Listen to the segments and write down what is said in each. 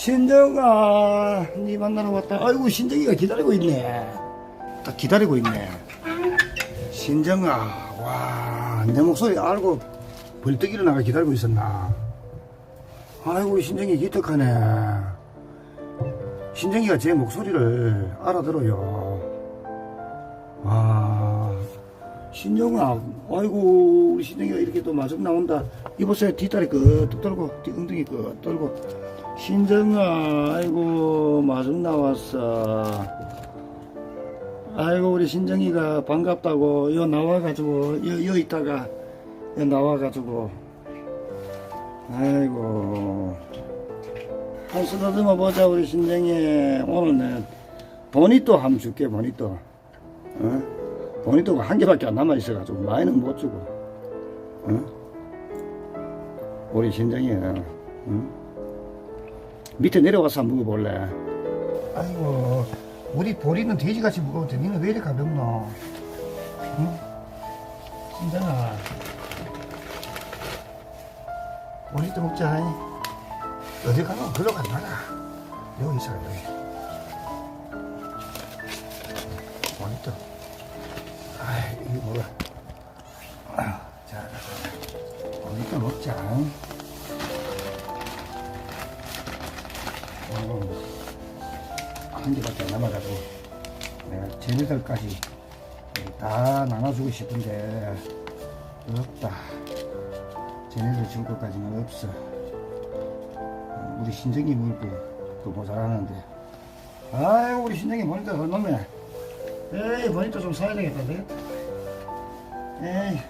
신정아, 니 만나러 왔다. 아이고, 신정이가 기다리고 있네. 딱 기다리고 있네. 신정아, 와, 내 목소리 알고 벌떡 일어나가 기다리고 있었나. 아이고, 신정이 기특하네. 신정이가 제 목소리를 알아들어요. 아, 신정아, 아이고, 우리 신정이가 이렇게 또 마중 나온다. 이보세요, 뒷다리 끄떡 떨고, 뒤 엉덩이 끄 떨고. 신정아, 아이고, 마중 나왔어. 아이고, 우리 신정이가 반갑다고, 여 나와가지고, 여, 여 있다가, 여 나와가지고. 아이고. 한 쓰다듬어 보자, 우리 신정이. 오늘은 보니또 한번 줄게, 보니또. 어? 보니또가 한 개밖에 안 남아 있어가지고, 많이는 못 주고. 어? 우리 신정이, 응? 밑에 내려가서 한번 먹어볼래? 아이고, 우리 보리는 돼지같이 무거운데, 니는 왜 이렇게 가볍노? 응? 신정아. 보리도 먹자. 어디? 글로 가지 마라. 여기 있어, 여기. 보리도. 아이, 이거 뭐야. 자, 보리도 먹자. 한 개밖에 안 남아가지고 내가 쟤네들까지 다 나눠주고 싶은데 없다. 쟤네들 줄 것까지는 없어. 어, 우리 신정이 물고 또 모자라는데. 아이고 우리 신정이 보니까 얼마네. 에이 보니까 좀 사야 되겠다. 되겠다. 에이.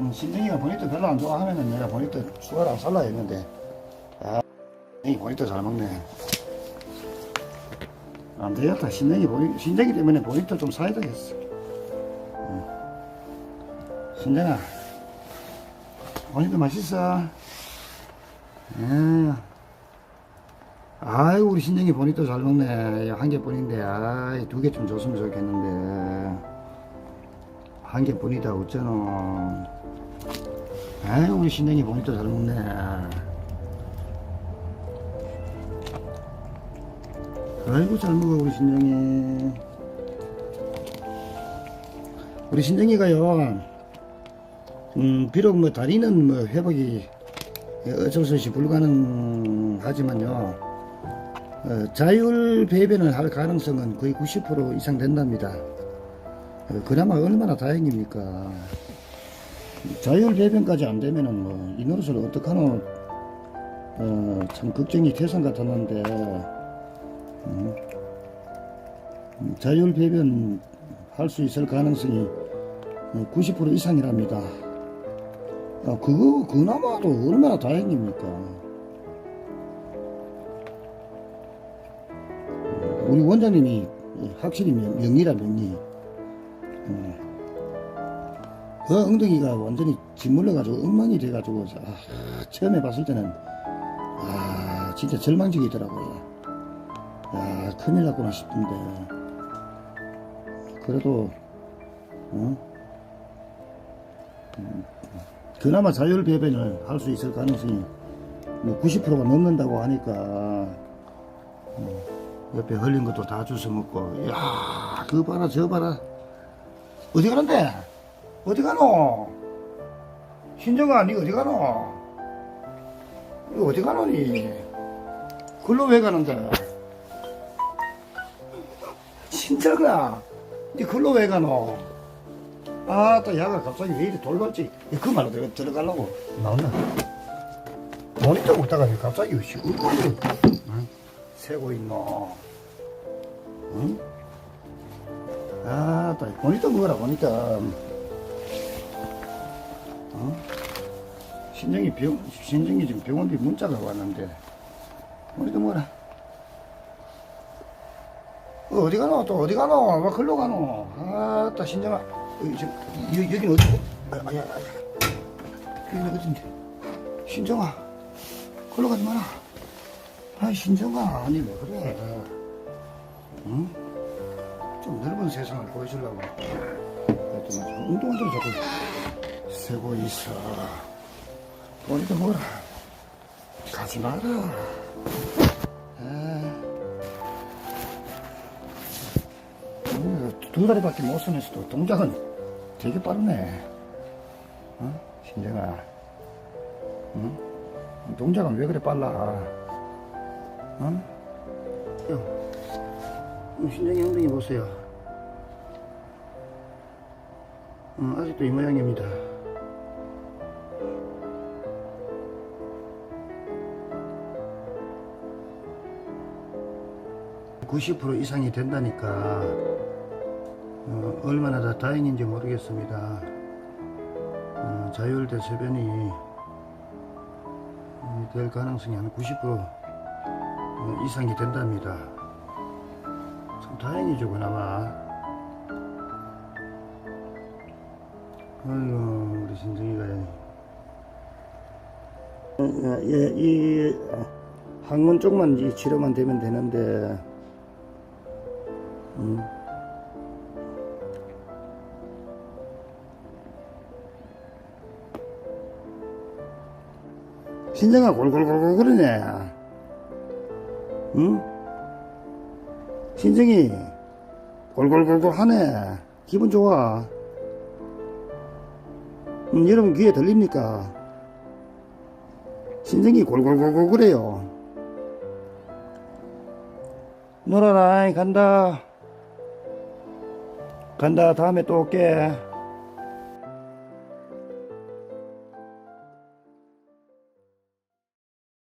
음, 신정이가 보니까 별로 안 좋아하면은 내가 보니까 추가를 안 살라 했는데. 이 보니또 잘 먹네. 안 되겠다. 신정이 보니, 신정이 때문에 보니또 좀 사야 되겠어. 응. 신정아, 보니또 맛있어. 예. 아이고, 우리 신정이 보니또 잘 먹네. 한 개뿐인데, 아이, 두 개 좀 줬으면 좋겠는데. 한 개뿐이다, 어쩌노. 아이고, 우리 신정이 보니또 잘 먹네. 아이고 잘 먹어 우리 신정이. 우리 신정이가요 음 비록 뭐 다리는 뭐 회복이 어쩔 수 없이 불가능하지만요 어, 자율 배변을 할 가능성은 거의 90% 이상 된답니다. 어, 그나마 얼마나 다행입니까? 자율 배변까지 안 되면은 뭐 이 노릇을 어떡하노? 어, 참 걱정이 태산 같았는데. 음, 자율 배변 할 수 있을 가능성이 90% 이상이랍니다. 아, 그거 그나마도 얼마나 다행입니까? 음, 우리 원장님이 확실히 명- 명리라 명리. 음. 그 엉덩이가 완전히 짓물러가지고 엉망이 돼가지고 아, 처음에 봤을 때는 아 진짜 절망적이더라고요. 야, 큰일 났구나 싶은데. 그래도, 어? 음, 그나마 자율 배변을 할 수 있을 가능성이 뭐 90%가 넘는다고 하니까, 어, 옆에 흘린 것도 다 주워 먹고, 야, 그 봐라, 저 봐라. 어디 가는데? 어디 가노? 신정아, 니 어디 가노? 니 어디 가노니? 글로 왜 가는데? 신정아, 니 글로 왜 가노? 아, 또 야가 갑자기 왜 이리 돌발지? 그 말로 들어, 들어가려고 나온다. 모니터 먹다가 갑자기 슈, 응? 새고 있노. 응? 아, 또 모니터 먹어라, 모니터. 어? 신정이 병, 신정이 지금 병원비 문자가 왔는데, 모니터 먹어라. 어, 어디 가노? 또 어디 가노? 왜 글로 가노? 아, 또 신정아. 여, 여긴 어디고? 아, 아야, 아야. 여긴 어딘데? 신정아. 글로 가지 마라. 아, 신정아. 아니, 왜 그래. 응? 좀 넓은 세상을 보여주려고. 그랬더니 좀 운동도 자꾸 세고 있어. 머리도 뭐라. 가, 하지 마라. 두 다리밖에 못 쓰면서도 동작은 되게 빠르네. 어? 신정아. 응? 동작은 왜 그래 빨라? 어? 형, 신정이 엉덩이 보세요. 어, 아직도 이 모양입니다. (90% 이상이 된다니까) 어, 얼마나 다 다행인지 모르겠습니다. 어, 자율대 세변이 음, 될 가능성이 한 90% 어, 이상이 된답니다. 참 다행이죠, 그나마. 아이고, 우리 신정이가. 예, 이 어, 항문 쪽만 이 치료만 되면 되는데, 음. 신정아 골골골골 그러네. 응? 신정이 골골골골 하네. 기분 좋아. 음, 여러분 귀에 들립니까? 신정이 골골골골 그래요. 놀아라, 간다. 간다, 다음에 또 올게.